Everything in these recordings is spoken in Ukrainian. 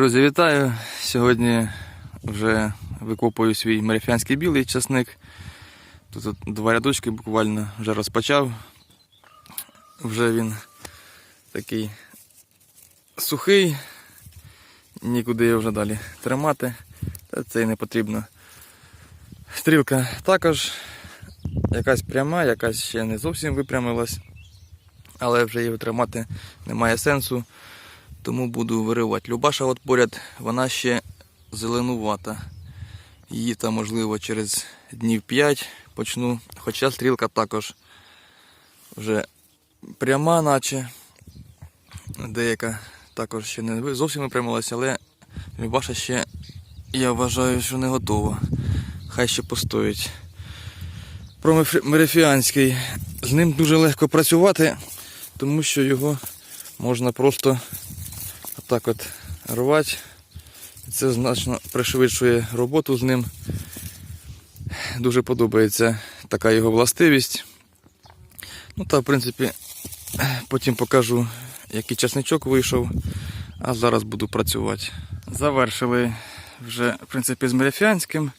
Друзі, вітаю! Сьогодні вже викопую свій марифянський білий часник. Тут два рядочки буквально вже розпочав. Вже він такий сухий, нікуди його вже далі тримати, та це й не потрібно. Стрілка також якась пряма, якась ще не зовсім випрямилась, але вже його тримати немає сенсу тому буду виривати. Любаша от поряд, вона ще зеленувата. Її там, можливо, через днів 5 почну. Хоча стрілка також вже пряма, наче. Деяка також ще не зовсім випрямилася, але Любаша ще, я вважаю, що не готова. Хай ще постоїть. Про мерифіанський. З ним дуже легко працювати, тому що його можна просто так от рвати. Це значно пришвидшує роботу з ним. Дуже подобається така його властивість. Ну та, в принципі, потім покажу, який часничок вийшов, а зараз буду працювати. Завершили вже, в принципі, з Мерефянським.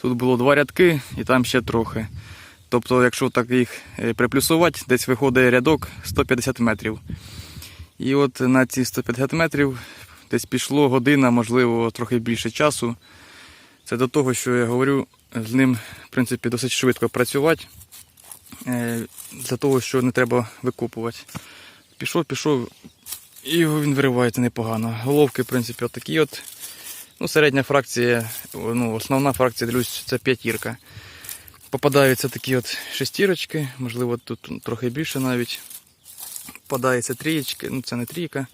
Тут було два рядки і там ще трохи. Тобто, якщо так їх е, приплюсувати, десь виходить рядок 150 метрів. І от на ці 150 метрів десь пішло година, можливо, трохи більше часу. Це до того, що я говорю, з ним, в принципі, досить швидко працювати, е, для того, що не треба викопувати. Пішов, пішов, і він виривається непогано. Головки, в принципі, отакі от. Ну, середня фракція, ну, основна фракція, дивлюсь, це п'ятірка. Попадаються такі от шестірочки, можливо, тут трохи більше навіть попадаються трієчки, ну це не трійка,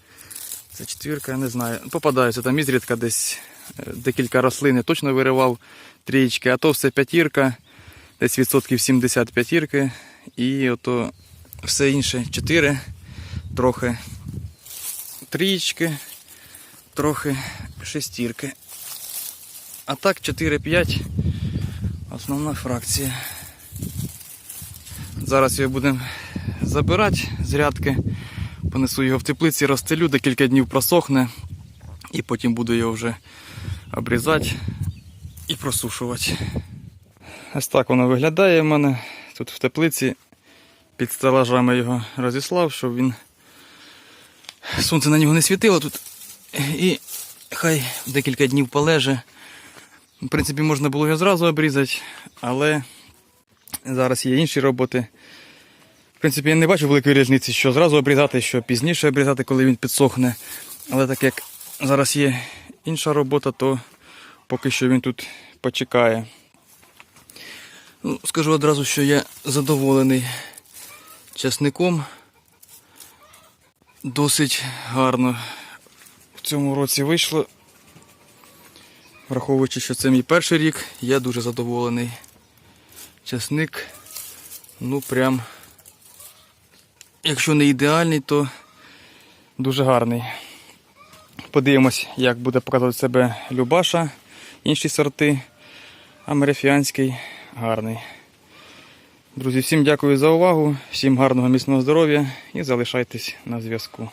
це четвірка, я не знаю. Попадаються там ізрідка десь е, декілька рослин я точно виривав трієчки, а то все п'ятірка, десь відсотків 70 п'ятірки. І ото все інше 4, трохи трієчки, трохи шестірки. А так 4-5 основна фракція. Зараз його будемо забирати з рядки, понесу його в теплиці, розстелю, декілька днів просохне, і потім буду його вже обрізати і просушувати. Ось так воно виглядає в мене тут в теплиці. Під стелажами його розіслав, щоб він сонце на нього не світило тут. І хай декілька днів полеже. В принципі, можна було його зразу обрізати, але зараз є інші роботи. Принципі, я не бачу великої різниці, що зразу обрізати, що пізніше обрізати, коли він підсохне. Але так як зараз є інша робота, то поки що він тут почекає. Ну, скажу одразу, що я задоволений часником. Досить гарно в цьому році вийшло. Враховуючи, що це мій перший рік, я дуже задоволений. Часник, ну прям якщо не ідеальний, то дуже гарний. Подивимось, як буде показувати себе Любаша, інші сорти, а Мерефіанський гарний. Друзі, всім дякую за увагу, всім гарного міцного здоров'я і залишайтесь на зв'язку.